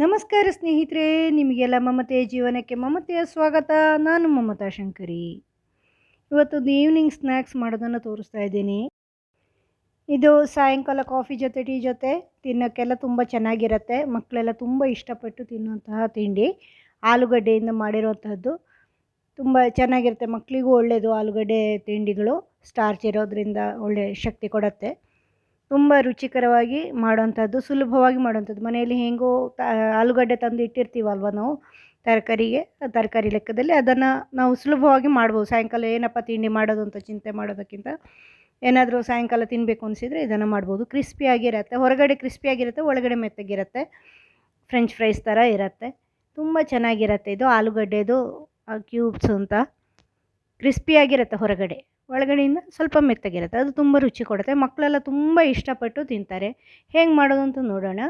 ನಮಸ್ಕಾರ ಸ್ನೇಹಿತರೆ, ನಿಮಗೆಲ್ಲ ಮಮತೆಯ ಜೀವನಕ್ಕೆ ಮಮತೆಯ ಸ್ವಾಗತ. ನಾನು ಮಮತಾ ಶಂಕರಿ. ಇವತ್ತೊಂದು ಈವ್ನಿಂಗ್ ಸ್ನ್ಯಾಕ್ಸ್ ಮಾಡೋದನ್ನು ತೋರಿಸ್ತಾ ಇದ್ದೀನಿ. ಇದು ಸಾಯಂಕಾಲ ಕಾಫಿ ಜೊತೆ ಟೀ ಜೊತೆ ತಿನ್ನೋಕ್ಕೆಲ್ಲ ತುಂಬ ಚೆನ್ನಾಗಿರುತ್ತೆ. ಮಕ್ಕಳೆಲ್ಲ ತುಂಬ ಇಷ್ಟಪಟ್ಟು ತಿನ್ನುವಂತಹ ತಿಂಡಿ. ಆಲೂಗಡ್ಡೆಯಿಂದ ಮಾಡಿರೋವಂಥದ್ದು ತುಂಬ ಚೆನ್ನಾಗಿರುತ್ತೆ. ಮಕ್ಕಳಿಗೂ ಒಳ್ಳೆಯದು ಆಲೂಗಡ್ಡೆ ತಿಂಡಿಗಳು. ಸ್ಟಾರ್ಚ್ ಇರೋದ್ರಿಂದ ಒಳ್ಳೆ ಶಕ್ತಿ ಕೊಡುತ್ತೆ. ತುಂಬ ರುಚಿಕರವಾಗಿ ಮಾಡುವಂಥದ್ದು, ಸುಲಭವಾಗಿ ಮಾಡುವಂಥದ್ದು. ಮನೆಯಲ್ಲಿ ಹೇಗೋ ತ, ಆಲೂಗಡ್ಡೆ ತಂದು ಇಟ್ಟಿರ್ತೀವಲ್ವ ನಾವು ತರಕಾರಿಗೆ, ತರಕಾರಿ ಲೆಕ್ಕದಲ್ಲಿ ಅದನ್ನು ನಾವು ಸುಲಭವಾಗಿ ಮಾಡ್ಬೋದು. ಸಾಯಂಕಾಲ ಏನಪ್ಪ ತಿಂಡಿ ಮಾಡೋದು ಅಂತ ಚಿಂತೆ ಮಾಡೋದಕ್ಕಿಂತ ಏನಾದರೂ ಸಾಯಂಕಾಲ ತಿನ್ನಬೇಕು ಅನಿಸಿದರೆ ಇದನ್ನು ಮಾಡ್ಬೋದು. ಕ್ರಿಸ್ಪಿಯಾಗಿರುತ್ತೆ ಹೊರಗಡೆ ಕ್ರಿಸ್ಪಿಯಾಗಿರುತ್ತೆ ಒಳಗಡೆ ಮೆತ್ತಗಿರುತ್ತೆ. ಫ್ರೆಂಚ್ ಫ್ರೈಸ್ ಥರ ಇರುತ್ತೆ. ತುಂಬ ಚೆನ್ನಾಗಿರುತ್ತೆ ಇದು ಆಲೂಗಡ್ಡೆದು ಕ್ಯೂಬ್ಸ್ ಅಂತ. ಕ್ರಿಸ್ಪಿಯಾಗಿರುತ್ತೆ ಹೊರಗಡೆ. ಒಳಗಡೆಯಿಂದ ಸ್ವಲ್ಪ ಮೆತ್ತಗಿರುತ್ತೆ. ಅದು ತುಂಬ ರುಚಿ ಕೊಡುತ್ತೆ. ಮಕ್ಕಳೆಲ್ಲ ತುಂಬ ಇಷ್ಟಪಟ್ಟು ತಿಂತಾರೆ. ಹೇಗೆ ಮಾಡೋದು ಅಂತ ನೋಡೋಣ.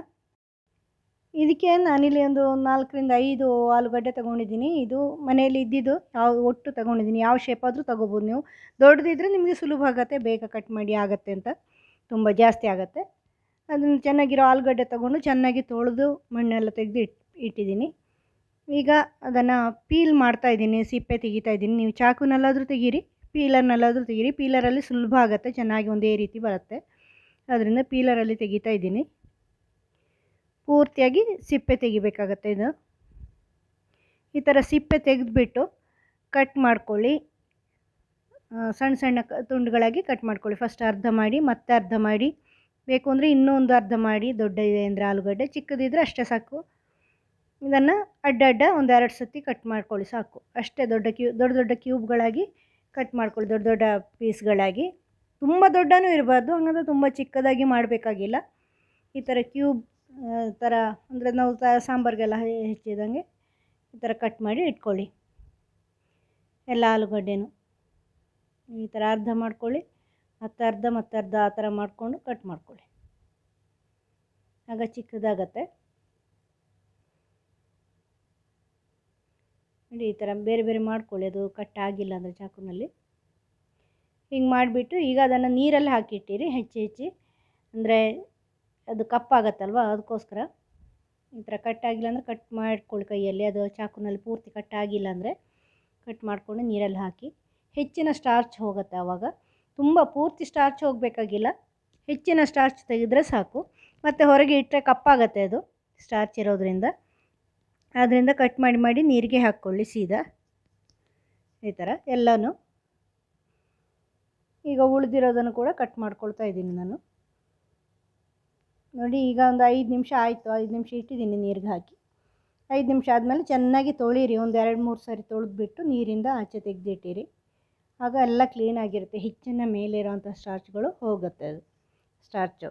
ಇದಕ್ಕೆ ನಾನಿಲ್ಲಿ ಒಂದು ನಾಲ್ಕರಿಂದ ಐದು ಆಲೂಗಡ್ಡೆ ತೊಗೊಂಡಿದ್ದೀನಿ. ಇದು ಮನೆಯಲ್ಲಿ ಇದ್ದಿದ್ದು ಯಾವ ಒಟ್ಟು ತೊಗೊಂಡಿದ್ದೀನಿ. ಯಾವ ಶೇಪ್ ಆದರೂ ತೊಗೋಬೋದು ನೀವು. ದೊಡ್ಡದಿದ್ದರೆ ನಿಮಗೆ ಸುಲಭ ಆಗುತ್ತೆ. ಬೇಗ ಕಟ್ ಮಾಡಿ ಆಗುತ್ತೆ ಅಂತ. ತುಂಬ ಜಾಸ್ತಿ ಆಗುತ್ತೆ. ಅದನ್ನು ಚೆನ್ನಾಗಿರೋ ಆಲೂಗಡ್ಡೆ ತೊಗೊಂಡು ಚೆನ್ನಾಗಿ ತೊಳೆದು ಮಣ್ಣೆಲ್ಲ ತೆಗೆದು ಇಟ್, ಇಟ್ಟಿದ್ದೀನಿ. ಈಗ ಅದನ್ನು ಪೀಲ್ ಮಾಡ್ತಾ ಇದ್ದೀನಿ. ಸಿಪ್ಪೆ ತೆಗಿತಾಯಿದ್ದೀನಿ ನೀವು ಚಾಕುನಲ್ಲಾದರೂ ತೆಗೀರಿ. ಪೀಲರ್ನಲ್ಲಾದರೂ ತೆಗೀರಿ. ಪೀಲರಲ್ಲಿ ಸುಲಭ ಆಗುತ್ತೆ, ಚೆನ್ನಾಗಿ ಒಂದೇ ರೀತಿ ಬರುತ್ತೆ. ಅದರಿಂದ ಪೀಲರಲ್ಲಿ ತೆಗಿತಾ ಇದ್ದೀನಿ. ಪೂರ್ತಿಯಾಗಿ ಸಿಪ್ಪೆ ತೆಗಿಬೇಕಾಗತ್ತೆ ಇದು. ಈ ಥರ ಸಿಪ್ಪೆ ತೆಗೆದುಬಿಟ್ಟು ಕಟ್ ಮಾಡ್ಕೊಳ್ಳಿ. ಸಣ್ಣ ಸಣ್ಣ ತುಂಡುಗಳಾಗಿ ಕಟ್ ಮಾಡ್ಕೊಳ್ಳಿ. ಫಸ್ಟ್ ಅರ್ಧ ಮಾಡಿ, ಮತ್ತೆ ಅರ್ಧ ಮಾಡಿ. ಬೇಕು ಅಂದರೆ ಇನ್ನೂ ಅರ್ಧ ಮಾಡಿ. ದೊಡ್ಡ ಇದೆ ಅಂದರೆ ಆಲೂಗಡ್ಡೆ ಚಿಕ್ಕದಿದ್ದರೆ ಅಷ್ಟೇ ಸಾಕು. ಇದನ್ನು ಅಡ್ಡ ಅಡ್ಡ ಒಂದು ಎರಡು ಸತಿ ಕಟ್ ಮಾಡ್ಕೊಳ್ಳಿ ಸಾಕು. ಅಷ್ಟೇ ದೊಡ್ಡ ಕ್ಯೂ, ದೊಡ್ಡ ದೊಡ್ಡ ಕ್ಯೂಬ್ಗಳಾಗಿ ಕಟ್ ಮಾಡ್ಕೊಳ್ಳಿ ದೊಡ್ಡ ದೊಡ್ಡ ಪೀಸ್ಗಳಾಗಿ. ತುಂಬ ದೊಡ್ಡನೂ ಇರಬಾರ್ದು, ಹಂಗಂದ್ರೆ ತುಂಬ ಚಿಕ್ಕದಾಗಿ ಮಾಡಬೇಕಾಗಿಲ್ಲ. ಈ ಥರ ಕ್ಯೂಬ್ ಥರ ಅಂದರೆ ನಾವು ತ, ಸಾಂಬಾರಿಗೆಲ್ಲ ಹೆಚ್ಚಿದಂಗೆ ಈ ಥರ ಕಟ್ ಮಾಡಿ ಇಟ್ಕೊಳ್ಳಿ. ಎಲ್ಲ ಆಲೂಗಡ್ಡೆನೂ. ಈ ಥರ ಅರ್ಧ ಮಾಡ್ಕೊಳ್ಳಿ, ಮತ್ತು ಅರ್ಧ ಮತ್ತು ಅರ್ಧ ಆ ಥರ ಮಾಡಿಕೊಂಡು ಕಟ್ ಮಾಡ್ಕೊಳ್ಳಿ. ಆಗ ಚಿಕ್ಕದಾಗತ್ತೆ. ಈ ಥರ ಬೇರೆ ಬೇರೆ ಮಾಡ್ಕೊಳ್ಳಿ ಅದು ಕಟ್ ಆಗಿಲ್ಲ ಅಂದರೆ ಚಾಕುನಲ್ಲಿ. ಹಿಂಗೆ ಮಾಡಿಬಿಟ್ಟು ಈಗ ಅದನ್ನು ನೀರಲ್ಲಿ ಹಾಕಿಟ್ಟಿರಿ ಹೆಚ್ಚಿ ಹೆಚ್ಚಿ. ಅಂದರೆ ಅದು ಕಪ್ಪಾಗತ್ತಲ್ವ ಅದಕ್ಕೋಸ್ಕರ. ಈ ಥರ ಕಟ್ ಆಗಿಲ್ಲ ಅಂದರೆ ಕಟ್ ಮಾಡ್ಕೊಳ್ಳಿ ಕೈಯಲ್ಲಿ. ಅದು ಚಾಕುನಲ್ಲಿ ಪೂರ್ತಿ ಕಟ್ ಆಗಿಲ್ಲ ಅಂದರೆ ಕಟ್ ಮಾಡಿಕೊಂಡು ನೀರಲ್ಲಿ ಹಾಕಿ. ಹೆಚ್ಚಿನ ಸ್ಟಾರ್ಚ್ ಹೋಗುತ್ತೆ ಆವಾಗ ತುಂಬ ಪೂರ್ತಿ ಸ್ಟಾರ್ಚ್ ಹೋಗಬೇಕಾಗಿಲ್ಲ. ಹೆಚ್ಚಿನ ಸ್ಟಾರ್ಚ್ ತೆಗೆದ್ರೆ ಸಾಕು. ಮತ್ತು ಹೊರಗೆ ಇಟ್ಟರೆ ಕಪ್ಪಾಗತ್ತೆ ಅದು ಸ್ಟಾರ್ಚ್ ಇರೋದ್ರಿಂದ. ಆದ್ದರಿಂದ ಕಟ್ ಮಾಡಿ ಮಾಡಿ ನೀರಿಗೆ ಹಾಕ್ಕೊಳ್ಳಿ ಸೀದಾ. ಈ ಥರ ಎಲ್ಲನೂ ಈಗ ಉಳಿದಿರೋದನ್ನು ಕೂಡ ಕಟ್ ಮಾಡ್ಕೊಳ್ತಾ ಇದ್ದೀನಿ ನಾನು. ನೋಡಿ ಈಗ ಒಂದು ಐದು ನಿಮಿಷ ಆಯಿತು, ಐದು ನಿಮಿಷ ಇಟ್ಟಿದ್ದೀನಿ ನೀರಿಗೆ ಹಾಕಿ. ಐದು ನಿಮಿಷ ಆದಮೇಲೆ ಚೆನ್ನಾಗಿ ತೊಳೀರಿ, ಒಂದು ಎರಡು ಮೂರು ಸಾರಿ ತೊಳೆದ್ಬಿಟ್ಟು ನೀರಿಂದ ಆಚೆ ತೆಗೆದಿಟ್ಟಿರಿ. ಆಗ ಎಲ್ಲ ಕ್ಲೀನಾಗಿರುತ್ತೆ ಹೆಚ್ಚಿನ ಮೇಲಿರೋಂಥ ಸ್ಟಾರ್ಚ್ಗಳು ಹೋಗುತ್ತೆ ಅದು ಸ್ಟಾರ್ಚು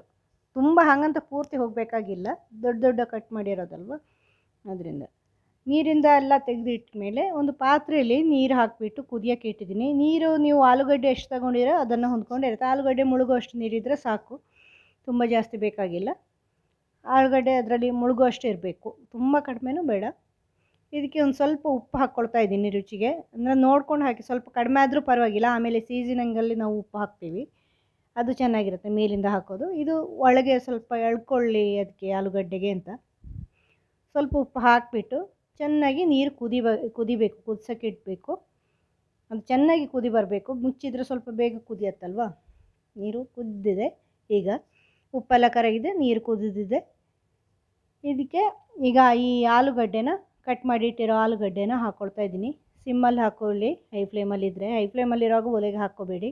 ತುಂಬ ಹಾಗಂತ ಪೂರ್ತಿ ಹೋಗಬೇಕಾಗಿಲ್ಲ, ದೊಡ್ಡ ದೊಡ್ಡ ಕಟ್ ಮಾಡಿರೋದಲ್ವ? ಅದರಿಂದ. ನೀರಿಂದ ಎಲ್ಲ ತೆಗೆದಿಟ್ಟ ಮೇಲೆ ಒಂದು ಪಾತ್ರೆಯಲ್ಲಿ ನೀರು ಹಾಕಿಬಿಟ್ಟು ಕುದಿಯೋಕ್ಕೆ ಇಟ್ಟಿದ್ದೀನಿ. ನೀರು ನೀವು ಆಲೂಗಡ್ಡೆ ಎಷ್ಟು ತಗೊಂಡಿರೋ ಅದನ್ನು ಹೊಂದ್ಕೊಂಡಿರುತ್ತೆ ಆಲೂಗಡ್ಡೆ ಮುಳುಗುವಷ್ಟು ನೀರಿದ್ದರೆ ಸಾಕು. ತುಂಬ ಜಾಸ್ತಿ ಬೇಕಾಗಿಲ್ಲ. ಆಲೂಗಡ್ಡೆ ಅದರಲ್ಲಿ ಮುಳುಗುವಷ್ಟು ಇರಬೇಕು. ತುಂಬ ಕಡಿಮೆನೂ ಬೇಡ. ಇದಕ್ಕೆ ಒಂದು ಸ್ವಲ್ಪ ಉಪ್ಪು ಹಾಕ್ಕೊಳ್ತಾ ಇದ್ದೀನಿ ರುಚಿಗೆ. ಅಂದರೆ ನೋಡ್ಕೊಂಡು ಹಾಕಿ ಸ್ವಲ್ಪ ಕಡಿಮೆ ಆದರೂ ಪರವಾಗಿಲ್ಲ. ಆಮೇಲೆ ಸೀಸನಿಂಗಲ್ಲಿ ನಾವು ಉಪ್ಪು ಹಾಕ್ತೀವಿ. ಅದು ಚೆನ್ನಾಗಿರುತ್ತೆ ಮೇಲಿಂದ ಹಾಕೋದು. ಇದು ಒಳಗೆ ಸ್ವಲ್ಪ ಎಳ್ಕೊಳ್ಳಿ ಅದಕ್ಕೆ ಆಲೂಗಡ್ಡೆಗೆ ಅಂತ. ಸ್ವಲ್ಪ ಉಪ್ಪು ಹಾಕಿಬಿಟ್ಟು ಚೆನ್ನಾಗಿ ನೀರು ಕುದಿ ಕುದಿಬೇಕು, ಕುದ್ಸೋಕೆ ಇಡಬೇಕು. ಅದು ಚೆನ್ನಾಗಿ ಕುದಿ ಬರಬೇಕು. ಮುಚ್ಚಿದರೆ ಸ್ವಲ್ಪ ಬೇಗ ಕುದಿಯತ್ತಲ್ವ? ನೀರು ಕುದ್ದಿದೆ. ಈಗ ಉಪ್ಪೆಲ್ಲ ಕರಗಿದೆ, ನೀರು ಕುದಿದಿದೆ. ಇದಕ್ಕೆ ಈಗ ಈ ಆಲೂಗಡ್ಡೆನ ಕಟ್ ಮಾಡಿ ಇಟ್ಟಿರೋ ಆಲೂಗಡ್ಡೆನ ಹಾಕ್ಕೊಳ್ತಾ ಇದ್ದೀನಿ. ಸಿಮ್ಮಲ್ಲಿ ಹಾಕ್ಕೊಳ್ಳಿ ಹೈ ಫ್ಲೇಮಲ್ಲಿದ್ದರೆ ಹೈ ಫ್ಲೇಮಲ್ಲಿರೋವಾಗ ಒಲೆಗೆ ಹಾಕ್ಕೋಬೇಡಿ.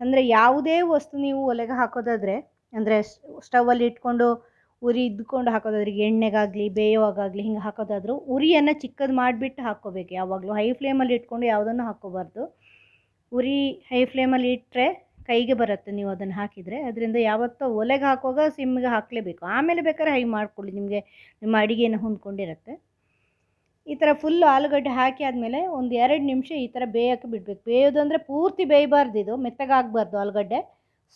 ಅಂದರೆ ಯಾವುದೇ ವಸ್ತು ನೀವು ಒಲೆಗೆ ಹಾಕೋದಾದರೆ, ಅಂದರೆ ಸ್ಟವಲ್ಲಿ ಇಟ್ಕೊಂಡು ಉರಿ ಇದ್ಕೊಂಡು ಹಾಕೋದಾದ್ರೆ ಎಣ್ಣೆಗಾಗಲಿ ಬೇಯೋವಾಗಲಿ ಹಿಂಗೆ ಹಾಕೋದಾದರೂ ಉರಿಯನ್ನು ಚಿಕ್ಕದು ಮಾಡಿಬಿಟ್ಟು ಹಾಕ್ಕೋಬೇಕು. ಯಾವಾಗಲೂ ಹೈ ಫ್ಲೇಮಲ್ಲಿ ಇಟ್ಕೊಂಡು ಯಾವುದನ್ನು ಹಾಕ್ಕೋಬಾರ್ದು. ಉರಿ ಹೈ ಫ್ಲೇಮಲ್ಲಿ ಇಟ್ಟರೆ ಕೈಗೆ ಬರುತ್ತೆ ನೀವು ಅದನ್ನು ಹಾಕಿದರೆ. ಅದರಿಂದ ಯಾವತ್ತೋ ಒಲೆಗೆ ಹಾಕುವಾಗ ಸಿಮ್ಮಿಗೆ ಹಾಕಲೇಬೇಕು. ಆಮೇಲೆ ಬೇಕಾದ್ರೆ ಹೈ ಮಾಡ್ಕೊಳ್ಳಿ, ನಿಮಗೆ ನಿಮ್ಮ ಅಡಿಗೆನ ಹೊಂದ್ಕೊಂಡಿರುತ್ತೆ. ಈ ಥರ ಫುಲ್ಲು ಆಲೂಗಡ್ಡೆ ಹಾಕಿ ಆದಮೇಲೆ ಒಂದು ಎರಡು ನಿಮಿಷ ಈ ಥರ ಬೇಯೋಕ್ಕೆ ಬಿಡಬೇಕು. ಬೇಯೋದು ಅಂದರೆ ಪೂರ್ತಿ ಬೇಯಬಾರ್ದು ಇದು, ಮೆತ್ತಗಾಗಬಾರ್ದು ಆಲೂಗಡ್ಡೆ.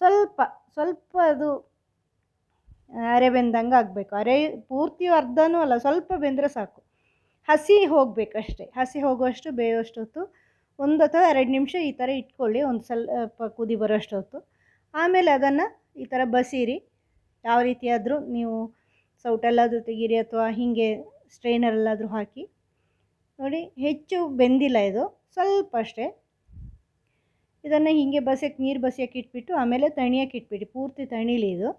ಸ್ವಲ್ಪ ಸ್ವಲ್ಪ ಅದು ಅರೆ ಬೆಂದಂಗೆ ಆಗಬೇಕು. ಅರೆ ಪೂರ್ತಿ ಅರ್ಧನೂ ಅಲ್ಲ, ಸ್ವಲ್ಪ ಬೆಂದರೆ ಸಾಕು. ಹಸಿ ಹೋಗಬೇಕಷ್ಟೇ. ಹಸಿ ಹೋಗುವಷ್ಟು ಬೇಯುವಷ್ಟು ಹೊತ್ತು ಒಂದು ಅಥವಾ ಎರಡು ನಿಮಿಷ ಈ ಥರ ಇಟ್ಕೊಳ್ಳಿ, ಒಂದು ಸ್ವಲ್ಪ ಕುದಿ ಬರೋಷ್ಟು ಹೊತ್ತು ಆಮೇಲೆ ಅದನ್ನು ಈ ಥರ ಬಸೀರಿ. ಯಾವ ರೀತಿಯಾದರೂ ನೀವು ಸೌಟಲ್ಲಾದರೂ ತೆಗೀರಿ ಅಥವಾ ಹೀಗೆ ಸ್ಟ್ರೈನರಲ್ಲಾದರೂ ಹಾಕಿ. ನೋಡಿ, ಹೆಚ್ಚು ಬೆಂದಿಲ್ಲ ಇದು ಸ್ವಲ್ಪ ಅಷ್ಟೇ ಇದನ್ನು ಹೀಗೆ ಬಸಿಯಕ್ಕೆ ನೀರು ಬಸಿಯಕ್ಕೆ ಇಟ್ಬಿಟ್ಟು, ಆಮೇಲೆ ತಣಿಯಕ್ಕೆ ಇಟ್ಬಿಡಿ. ಪೂರ್ತಿ ತಣಿಲಿ ಇದು.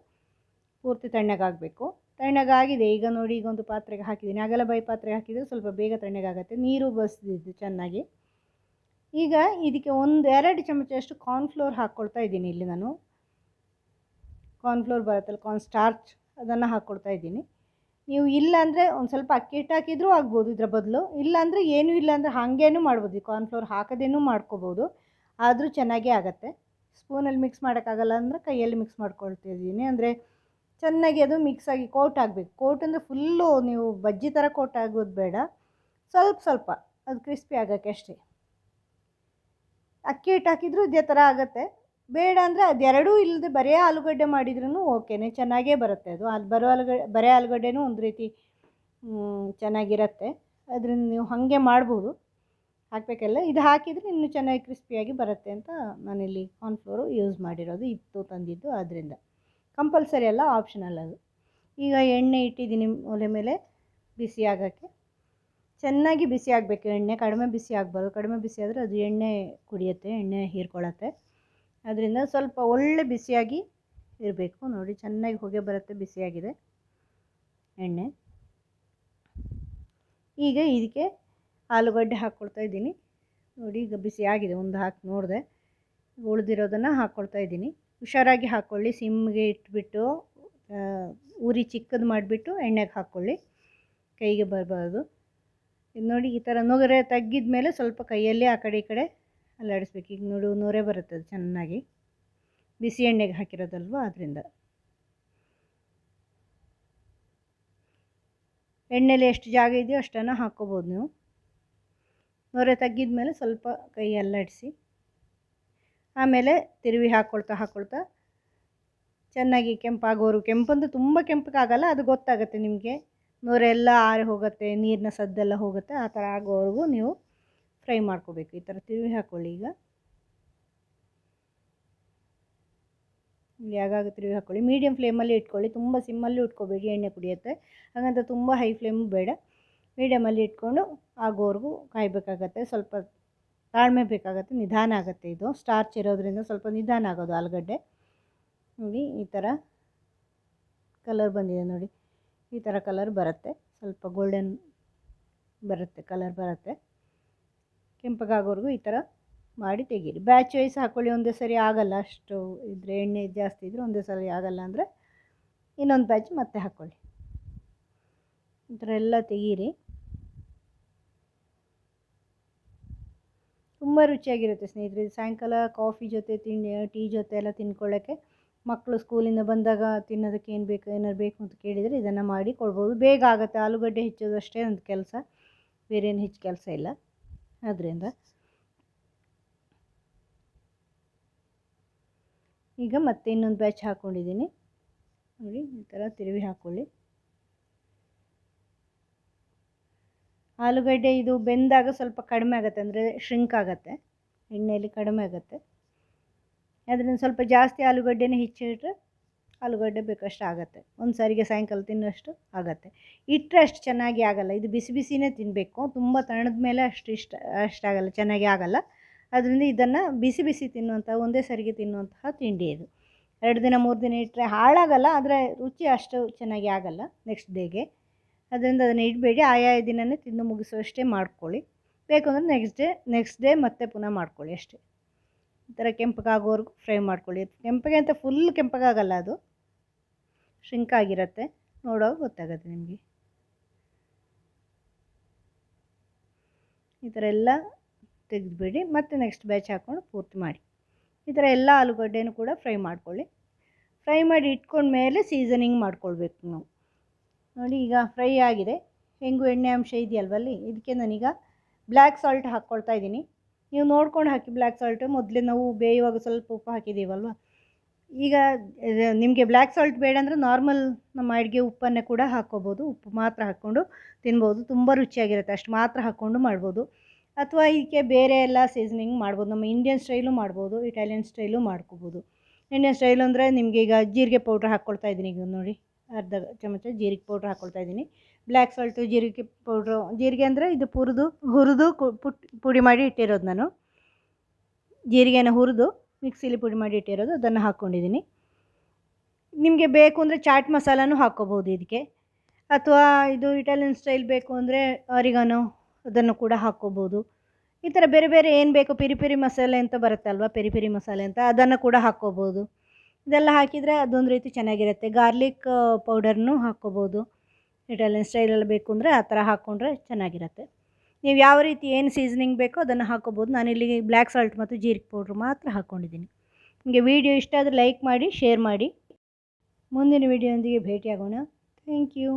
ಪೂರ್ತಿ ತಣ್ಣಗಾಗಬೇಕು. ತಣ್ಣಗಾಗಿದೆ. ಈಗ ನೋಡಿ, ಈಗ ಒಂದು ಪಾತ್ರೆಗೆ ಹಾಕಿದ್ದೀನಿ. ಅಗಲ ಬೈ ಪಾತ್ರೆಗೆ ಹಾಕಿದರೆ ಸ್ವಲ್ಪ ಬೇಗ ತಣ್ಣಗಾಗುತ್ತೆ. ನೀರು ಬಸಿದಿದ್ದು ಚೆನ್ನಾಗಿ. ಈಗ ಇದಕ್ಕೆ ಒಂದು ಎರಡು ಚಮಚಷ್ಟು ಕಾರ್ನ್ಫ್ಲೋರ್ ಹಾಕ್ಕೊಳ್ತಾ ಇದ್ದೀನಿ ಇಲ್ಲಿ ನಾನು. ಕಾರ್ನ್ಫ್ಲೋರ್ ಬರುತ್ತಲ್ಲ ಕಾರ್ನ್ ಸ್ಟಾರ್ಚ್ ಅದನ್ನು ಹಾಕ್ಕೊಳ್ತಾ ಇದ್ದೀನಿ. ನೀವು ಇಲ್ಲಾಂದರೆ ಒಂದು ಸ್ವಲ್ಪ ಅಕ್ಕಿ ಹಿಟ್ಟು ಹಾಕಿದರೂ ಆಗ್ಬೋದು ಇದರ ಬದಲು. ಇಲ್ಲಾಂದರೆ ಏನೂ ಇಲ್ಲ ಅಂದರೆ ಹಾಗೇನೂ ಮಾಡ್ಬೋದು. ಕಾರ್ನ್ಫ್ಲೋರ್ ಹಾಕದೇನೂ ಮಾಡ್ಕೋಬೋದು. ಆದರೂ ಚೆನ್ನಾಗೇ ಆಗುತ್ತೆ. ಸ್ಪೂನಲ್ಲಿ ಮಿಕ್ಸ್ ಮಾಡೋಕ್ಕಾಗಲ್ಲ ಅಂದರೆ ಕೈಯಲ್ಲಿ ಮಿಕ್ಸ್ ಮಾಡ್ಕೊಳ್ತಿದ್ದೀನಿ ಅಂದರೆ ಚೆನ್ನಾಗಿ ಅದು ಮಿಕ್ಸ್ ಆಗಿ ಕೋಟ್ ಆಗಬೇಕು ಕೋಟ್ ಅಂದರೆ ಫುಲ್ಲು ನೀವು ಬಜ್ಜಿ ಥರ ಕೋಟ್ ಆಗೋದು ಬೇಡ. ಸ್ವಲ್ಪ ಸ್ವಲ್ಪ, ಅದು ಕ್ರಿಸ್ಪಿ ಆಗೋಕ್ಕೆ ಅಷ್ಟೇ. ಅಕ್ಕಿ ಹಿಟ್ಟು ಹಾಕಿದರೂ ಇದೇ ಥರ ಆಗುತ್ತೆ. ಬೇಡ ಅಂದರೆ ಅದೆರಡೂ ಇಲ್ಲದೆ ಬರೀ ಆಲೂಗಡ್ಡೆ ಮಾಡಿದ್ರೂ ಓಕೆನೇ, ಚೆನ್ನಾಗೇ ಬರುತ್ತೆ ಅದು. ಅದು ಬರೋ ಆಲೂಗಡ್ಡೆ ಬರೀ ಆಲೂಗಡ್ಡೆನೂ ಒಂದು ರೀತಿ ಚೆನ್ನಾಗಿರುತ್ತೆ. ಅದರಿಂದ ನೀವು ಹಾಗೆ ಮಾಡ್ಬೋದು. ಹಾಕಬೇಕಲ್ಲ, ಇದು ಹಾಕಿದರೆ ಇನ್ನೂ ಚೆನ್ನಾಗಿ ಕ್ರಿಸ್ಪಿಯಾಗಿ ಬರುತ್ತೆ ಅಂತ ನಾನಿಲ್ಲಿ ಕಾರ್ನ್ಫ್ಲೋರು ಯೂಸ್ ಮಾಡಿರೋದು ಇತ್ತು ತಂದಿದ್ದು ಆದ್ದರಿಂದ ಕಂಪಲ್ಸರಿ ಅಲ್ಲ ಆಪ್ಷನಲ್ ಅದು. ಈಗ ಎಣ್ಣೆ ಇಟ್ಟಿದ್ದೀನಿ ಒಲೆ ಮೇಲೆ, ಬಿಸಿ ಆಗೋಕ್ಕೆ. ಚೆನ್ನಾಗಿ ಬಿಸಿ ಆಗಬೇಕು ಎಣ್ಣೆ, ಕಡಿಮೆ ಬಿಸಿ ಆಗಬಾರ್ದು. ಕಡಿಮೆ ಬಿಸಿ ಆದರೆ ಅದು ಎಣ್ಣೆ ಕುಡಿಯುತ್ತೆ, ಎಣ್ಣೆ ಹೀರ್ಕೊಳ್ಳುತ್ತೆ. ಅದರಿಂದ ಸ್ವಲ್ಪ ಒಳ್ಳೆ ಬಿಸಿಯಾಗಿ ಇರಬೇಕು. ನೋಡಿ, ಚೆನ್ನಾಗಿ ಹೊಗೆ ಬರುತ್ತೆ, ಬಿಸಿಯಾಗಿದೆ ಎಣ್ಣೆ. ಈಗ ಇದಕ್ಕೆ ಆಲೂಗಡ್ಡೆ ಹಾಕ್ಕೊಳ್ತಾ ಇದ್ದೀನಿ. ನೋಡಿ, ಈಗ ಬಿಸಿಯಾಗಿದೆ. ಒಂದು ಹಾಕಿ ನೋಡಿದೆ. ಉಳಿದಿರೋದನ್ನು ಹಾಕ್ಕೊಳ್ತಾ ಇದ್ದೀನಿ. ಹುಷಾರಾಗಿ ಹಾಕ್ಕೊಳ್ಳಿ ಸಿಮ್ಗೆ ಇಟ್ಬಿಟ್ಟು ಉರಿ ಚಿಕ್ಕದು ಮಾಡಿಬಿಟ್ಟು ಎಣ್ಣೆಗೆ ಹಾಕ್ಕೊಳ್ಳಿ ಕೈಗೆ ಬರಬಾರ್ದು. ಇದು ನೋಡಿ ಈ ಥರ ನೊಗರೆ ತಗ್ಗಿದ ಮೇಲೆ ಸ್ವಲ್ಪ ಕೈಯಲ್ಲಿ ಆ ಕಡೆ ಈ ಕಡೆ ಅಲ್ಲಾಡಿಸ್ಬೇಕು. ಈಗ ನೋಡು ನೊರೆ ಬರುತ್ತೆ ಅದು ಚೆನ್ನಾಗಿ. ಬಿಸಿ ಎಣ್ಣೆಗೆ ಹಾಕಿರೋದಲ್ವ ಅದರಿಂದ ಎಣ್ಣೆಲಿ ಎಷ್ಟು ಜಾಗ ಇದೆಯೋ ಅಷ್ಟನ್ನು ಹಾಕ್ಕೋಬೋದು ನೀವು. ನೊರೆ ತಗ್ಗಿದ ಮೇಲೆ ಸ್ವಲ್ಪ ಕೈ ಅಲ್ಲಾಡಿಸಿ ಆಮೇಲೆ ತಿರುವಿ ಹಾಕ್ಕೊಳ್ತಾ ಹಾಕ್ಕೊಳ್ತಾ ಚೆನ್ನಾಗಿ ಕೆಂಪಾಗೋರು. ಕೆಂಪಂದು ತುಂಬ ಕೆಂಪಗಾಗಲ್ಲ, ಅದು ಗೊತ್ತಾಗುತ್ತೆ ನಿಮಗೆ. ನೋರೆಲ್ಲ ಆರಿ ಹೋಗುತ್ತೆ, ನೀರಿನ ಸದ್ದೆಲ್ಲ ಹೋಗುತ್ತೆ, ಆ ಥರ ಆಗೋವರೆಗೂ ನೀವು ಫ್ರೈ ಮಾಡ್ಕೋಬೇಕು. ಈ ಥರ ತಿರುವಿ ಹಾಕ್ಕೊಳ್ಳಿ ಈಗ. ಯಾವಾಗ ತಿರುವಿ ಹಾಕ್ಕೊಳ್ಳಿ ಮೀಡಿಯಮ್ ಫ್ಲೇಮಲ್ಲಿ ಇಟ್ಕೊಳ್ಳಿ. ತುಂಬ ಸಿಮ್ಮಲ್ಲಿ ಇಟ್ಕೋಬೇಡಿ ಎಣ್ಣೆ ಕುಡಿಯುತ್ತೆ. ಹಾಗಂತ ತುಂಬ ಹೈ ಫ್ಲೇಮು ಬೇಡ. ಮೀಡಿಯಮಲ್ಲಿ ಇಟ್ಕೊಂಡು ಆಗೋವರೆಗೂ ಕಾಯಬೇಕಾಗತ್ತೆ. ಸ್ವಲ್ಪ ತಾಳ್ಮೆ ಬೇಕಾಗುತ್ತೆ, ನಿಧಾನ ಆಗುತ್ತೆ ಇದು. ಸ್ಟಾರ್ಚ್ ಇರೋದ್ರಿಂದ ಸ್ವಲ್ಪ ನಿಧಾನ ಆಗೋದು ಆಲೂಗಡ್ಡೆ. ನೋಡಿ, ಈ ಥರ ಕಲರ್ ಬಂದಿದೆ ನೋಡಿ. ಈ ಥರ ಕಲರ್ ಬರುತ್ತೆ. ಸ್ವಲ್ಪ ಗೋಲ್ಡನ್ ಬರುತ್ತೆ ಕಲರ್ ಬರುತ್ತೆ. ಕೆಂಪಗಾಗೋವರೆಗೂ ಈ ಥರ ಮಾಡಿ ತೆಗೀರಿ. ಬ್ಯಾಚ್ ವೈಸ್ ಹಾಕ್ಕೊಳ್ಳಿ ಒಂದೇ ಸರಿ ಆಗಲ್ಲ. ಅಷ್ಟು ಇದ್ದರೆ ಎಣ್ಣೆ ಜಾಸ್ತಿ ಇದ್ದರೆ ಒಂದೇ ಸರಿ ಆಗಲ್ಲ ಅಂದರೆ ಇನ್ನೊಂದು ಬ್ಯಾಚ್ ಮತ್ತೆ ಹಾಕ್ಕೊಳ್ಳಿ ಈ ಥರ ಎಲ್ಲ ತೆಗೀರಿ. ತುಂಬ ರುಚಿಯಾಗಿರುತ್ತೆ ಸ್ನೇಹಿತರೆ. ಸಾಯಂಕಾಲ ಕಾಫಿ ಜೊತೆ ತಿಂಡಿ ಟೀ ಜೊತೆ ಎಲ್ಲ ತಿನ್ಕೊಳ್ಳೋಕ್ಕೆ ಮಕ್ಕಳು ಸ್ಕೂಲಿಂದ ಬಂದಾಗ ತಿನ್ನೋದಕ್ಕೆ ಏನು ಬೇಕು ಏನಾರು ಬೇಕು ಅಂತ ಕೇಳಿದರೆ ಇದನ್ನು ಮಾಡಿ ಕೊಡ್ಬೋದು. ಬೇಗ ಆಗುತ್ತೆ, ಆಲೂಗಡ್ಡೆ ಹೆಚ್ಚೋದು ಅಷ್ಟೇ ಒಂದು ಕೆಲಸ, ಬೇರೇನು ಹೆಚ್ಚು ಕೆಲಸ ಇಲ್ಲ. ಅದರಿಂದ ಈಗ ಮತ್ತೆ ಇನ್ನೊಂದು ಬ್ಯಾಚ್ ಹಾಕ್ಕೊಂಡಿದ್ದೀನಿ ನೋಡಿ, ಈ ಥರ ತಿರುವಿ ಹಾಕ್ಕೊಳ್ಳಿ ಆಲೂಗಡ್ಡೆ ಇದು ಬೆಂದಾಗ ಸ್ವಲ್ಪ ಕಡಿಮೆ ಆಗುತ್ತೆ, ಅಂದರೆ ಶ್ರಿಂಕ್ ಆಗುತ್ತೆ, ಎಣ್ಣೆಯಲ್ಲಿ ಕಡಿಮೆ ಆಗುತ್ತೆ. ಅದರಿಂದ ಸ್ವಲ್ಪ ಜಾಸ್ತಿ ಆಲೂಗಡ್ಡೆನೇ ಹೆಚ್ಚಿಟ್ರೆ ಆಲೂಗಡ್ಡೆ ಬೇಕಷ್ಟು ಆಗುತ್ತೆ. ಒಂದು ಸಾರಿಗೆ ಸಾಯಂಕಾಲ ತಿನ್ನೋಷ್ಟು ಆಗುತ್ತೆ. ಇಟ್ಟರೆ ಅಷ್ಟು ಚೆನ್ನಾಗಿ ಆಗಲ್ಲ. ಇದು ಬಿಸಿ ಬಿಸಿನೇ ತಿನ್ನಬೇಕು ತುಂಬ ತಣ್ಣದ ಮೇಲೆ ಅಷ್ಟು ಇಷ್ಟ ಅಷ್ಟಾಗಲ್ಲ ಚೆನ್ನಾಗಿ ಆಗಲ್ಲ. ಅದರಿಂದ ಇದನ್ನು ಬಿಸಿ ಬಿಸಿ ತಿನ್ನುವಂಥ, ಒಂದೇ ಸರಿಗೆ ತಿನ್ನುವಂತಹ ತಿಂಡಿ ಇದು. ಎರಡು ದಿನ, ಮೂರು ದಿನ ಇಟ್ಟರೆ ಹಾಳಾಗಲ್ಲ, ಆದರೆ ರುಚಿ ಅಷ್ಟು ಚೆನ್ನಾಗಿ ಆಗಲ್ಲ ನೆಕ್ಸ್ಟ್ ಡೇಗೆ ಅದರಿಂದ ಅದನ್ನು ಇಡಬೇಡಿ ಆಯಾ ದಿನವೇ ತಿಂದು ಮುಗಿಸುವಷ್ಟೇ ಮಾಡ್ಕೊಳ್ಳಿ. ಬೇಕು ಅಂದರೆ ನೆಕ್ಸ್ಟ್ ಡೇ ನೆಕ್ಸ್ಟ್ ಡೇ ಮತ್ತೆ ಪುನಃ ಮಾಡ್ಕೊಳ್ಳಿ ಅಷ್ಟೇ. ಈ ಥರ ಕೆಂಪಗಾಗೋವರೆಗೂ ಫ್ರೈ ಮಾಡ್ಕೊಳ್ಳಿ. ಕೆಂಪಗೆ ಅಂತ ಫುಲ್ ಕೆಂಪಗಾಗಲ್ಲ ಅದು. ಆಗಿರುತ್ತೆ. ನೋಡೋ ಗೊತ್ತಾಗುತ್ತೆ ನಿಮಗೆ. ಈ ಥರ ಎಲ್ಲ ತೆಗೆದುಬಿಡಿ, ಮತ್ತೆ ನೆಕ್ಸ್ಟ್ ಬ್ಯಾಚ್ ಹಾಕ್ಕೊಂಡು ಪೂರ್ತಿ ಮಾಡಿ. ಈ ಥರ ಎಲ್ಲ ಆಲೂಗಡ್ಡೆನೂ ಕೂಡ ಫ್ರೈ ಮಾಡ್ಕೊಳ್ಳಿ. ಫ್ರೈ ಮಾಡಿ ಇಟ್ಕೊಂಡ್ಮೇಲೆ ಸೀಸನಿಂಗ್ ಮಾಡ್ಕೊಳ್ಬೇಕು ನಾವು. ನೋಡಿ, ಈಗ ಫ್ರೈ ಆಗಿದೆ. ಹೆಂಗು ಎಣ್ಣೆ ಅಂಶ ಇದೆಯಲ್ವಲ್ಲಿ ಇದಕ್ಕೆ ನಾನೀಗ ಬ್ಲ್ಯಾಕ್ ಸಾಲ್ಟ್ ಹಾಕ್ಕೊಳ್ತಾ ಇದ್ದೀನಿ. ನೀವು ನೋಡ್ಕೊಂಡು ಹಾಕಿ ಬ್ಲ್ಯಾಕ್ ಸಾಲ್ಟ್. ಮೊದಲೇ ನಾವು ಬೇಯುವಾಗ ಸ್ವಲ್ಪ ಉಪ್ಪು ಹಾಕಿದ್ದೀವಲ್ವ ಈಗ ನಿಮಗೆ ಬ್ಲ್ಯಾಕ್ ಸಾಲ್ಟ್ ಬೇಡ ಅಂದರೆ ನಾರ್ಮಲ್ ನಮ್ಮ ಅಡುಗೆ ಉಪ್ಪನ್ನೇ ಕೂಡ ಹಾಕ್ಕೋಬೋದು. ಉಪ್ಪು ಮಾತ್ರ ಹಾಕ್ಕೊಂಡು ತಿನ್ಬೋದು. ತುಂಬ ರುಚಿಯಾಗಿರುತ್ತೆ. ಅಷ್ಟು ಮಾತ್ರ ಹಾಕ್ಕೊಂಡು ಮಾಡ್ಬೋದು. ಅಥವಾ ಇದಕ್ಕೆ ಬೇರೆ ಎಲ್ಲ ಸೀಸನಿಂಗ್ ಮಾಡ್ಬೋದು. ನಮ್ಮ ಇಂಡಿಯನ್ ಸ್ಟೈಲು ಮಾಡ್ಬೋದು. ಇಟಾಲಿಯನ್ ಸ್ಟೈಲು ಮಾಡ್ಕೋಬೋದು. ಇಂಡಿಯನ್ ಸ್ಟೈಲ್ ಅಂದರೆ ನಿಮಗೆ ಈಗ ಜೀರಿಗೆ ಪೌಡ್ರ್ ಹಾಕ್ಕೊಳ್ತಾ ಇದ್ದೀನಿ ಈಗ ನೋಡಿ. ಅರ್ಧ ಚಮಚ ಜೀರಿಗೆ ಪೌಡ್ರ್ ಹಾಕ್ಕೊಳ್ತಾ ಇದ್ದೀನಿ. ಬ್ಲ್ಯಾಕ್ ಸಾಲ್ಟು ಜೀರಿಗೆ ಪೌಡ್ರು, ಜೀರಿಗೆ ಅಂದರೆ ಇದು ಹುರಿದು ಹುರಿದು ಪುಡಿ ಮಾಡಿ ಇಟ್ಟಿರೋದು ನಾನು. ಜೀರಿಗೆನ ಹುರಿದು ಮಿಕ್ಸಿಲಿ ಪುಡಿ ಮಾಡಿ ಇಟ್ಟಿರೋದು, ಅದನ್ನು ಹಾಕ್ಕೊಂಡಿದ್ದೀನಿ ನಿಮಗೆ ಬೇಕು ಅಂದರೆ ಚಾಟ್ ಮಸಾಲನೂ ಹಾಕ್ಕೋಬೋದು ಇದಕ್ಕೆ ಅಥವಾ ಇದು ಇಟಾಲಿಯನ್ ಸ್ಟೈಲ್ ಬೇಕು ಅಂದರೆ ಆರಿಗಾನೋ ಅದನ್ನು ಕೂಡ ಹಾಕ್ಕೋಬೋದು ಈ ಥರ ಬೇರೆ ಬೇರೆ ಏನು ಬೇಕು? ಪಿರಿ ಪಿರಿ ಮಸಾಲೆ ಅಂತ ಬರುತ್ತಲ್ವ? ಪೆರಿ ಪಿರಿ ಮಸಾಲೆ ಅಂತ ಅದನ್ನು ಕೂಡ ಹಾಕ್ಕೋಬೋದು ಇದೆಲ್ಲ ಹಾಕಿದರೆ ಅದೊಂದು ರೀತಿ ಚೆನ್ನಾಗಿರುತ್ತೆ. ಗಾರ್ಲಿಕ್ ಪೌಡರ್ನು ಹಾಕ್ಕೋಬೋದು. ಇಟಾಲಿಯನ್ ಸ್ಟೈಲಲ್ಲಿ ಬೇಕು ಅಂದರೆ ಆ ಥರ ಹಾಕ್ಕೊಂಡ್ರೆ ಚೆನ್ನಾಗಿರುತ್ತೆ. ನೀವು ಯಾವ ರೀತಿ ಏನು ಸೀಸನಿಂಗ್ ಬೇಕೋ ಅದನ್ನು ಹಾಕ್ಕೋಬೋದು. ಇಲ್ಲಿ ಬ್ಲ್ಯಾಕ್ ಸಾಲ್ಟ್ ಮತ್ತು ಜೀರಿಗೆ ಪೌಡ್ರ್ ಮಾತ್ರ ಹಾಕ್ಕೊಂಡಿದ್ದೀನಿ. ನಿಮಗೆ ವಿಡಿಯೋ ಇಷ್ಟ ಆದರೆ ಲೈಕ್ ಮಾಡಿ, ಶೇರ್ ಮಾಡಿ. ಮುಂದಿನ ವಿಡಿಯೋದೊಂದಿಗೆ ಭೇಟಿಯಾಗೋಣ. Thank you.